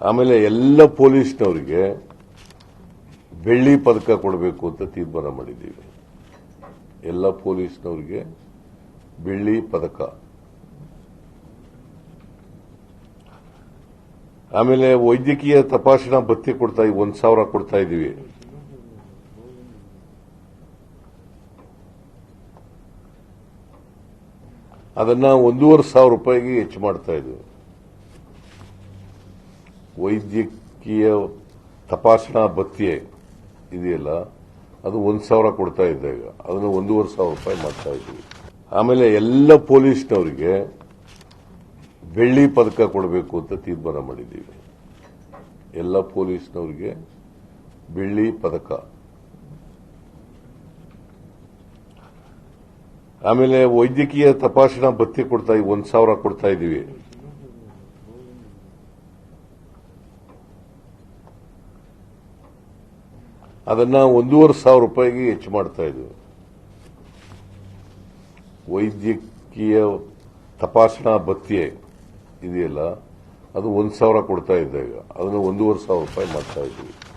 ಆಮೇಲೆ ಎಲ್ಲ ಪೊಲೀಸ್ನವರಿಗೆ ಬೆಳ್ಳಿ ಪದಕ ಕೊಡಬೇಕು ಅಂತ ತೀರ್ಮಾನ ಮಾಡಿದ್ದೀವಿ. ಎಲ್ಲ ಪೊಲೀಸ್ನವರಿಗೆ ಬೆಳ್ಳಿ ಪದಕ. ಆಮೇಲೆ ವೈದ್ಯಕೀಯ ತಪಾಸಣಾ ಭತ್ಯೆ ಕೊಡ್ತಾ ಒಂದ್ ಸಾವಿರ ಕೊಡ್ತಾ ಇದ್ದೀವಿ. ಅದನ್ನ ಒಂದೂವರೆ ಸಾವಿರ ರೂಪಾಯಿಗೆ ಹೆಚ್ಚು ಮಾಡ್ತಾ ಇದ್ವಿ ವೈದ್ಯಕೀಯ ತಪಾಸಣಾ ಭತ್ಯೆ ಇದೆಯಲ್ಲ, ಅದು ಒಂದು ಸಾವಿರ ಕೊಡ್ತಾ ಇದ್ದ ಈಗ. ಅದನ್ನು ಒಂದೂವರೆ ಸಾವಿರ ರೂಪಾಯಿ ಮಾಡ್ತಾ ಇದ್ದೀವಿ. ಆಮೇಲೆ ಎಲ್ಲ ಪೊಲೀಸ್ನವರಿಗೆ ಬೆಳ್ಳಿ ಪದಕ ಕೊಡಬೇಕು ಅಂತ ತೀರ್ಮಾನ ಮಾಡಿದ್ದೀವಿ. ಎಲ್ಲ ಪೊಲೀಸ್ನವರಿಗೆ ಬೆಳ್ಳಿ ಪದಕ. ಆಮೇಲೆ ವೈದ್ಯಕೀಯ ತಪಾಸಣಾ ಭತ್ಯೆ ಕೊಡ್ತಾ, ಒಂದು ಸಾವಿರ ಕೊಡ್ತಾ ಇದೀವಿ ಅದನ್ನ ಒಂದೂವರೆ ಸಾವಿರ ರೂಪಾಯಿಗೆ ಹೆಚ್ಚು ಮಾಡ್ತಾ ಇದ್ವಿ ವೈದ್ಯಕೀಯ ತಪಾಸಣಾ ಭತ್ಯೆ ಇದೆಯಲ್ಲ, ಅದು ಒಂದು ಸಾವಿರ ಕೊಡ್ತಾ ಇದ್ದ ಈಗ ಅದನ್ನು ಒಂದೂವರೆ ಸಾವಿರ ರೂಪಾಯಿ ಮಾಡ್ತಾ ಇದ್ವಿ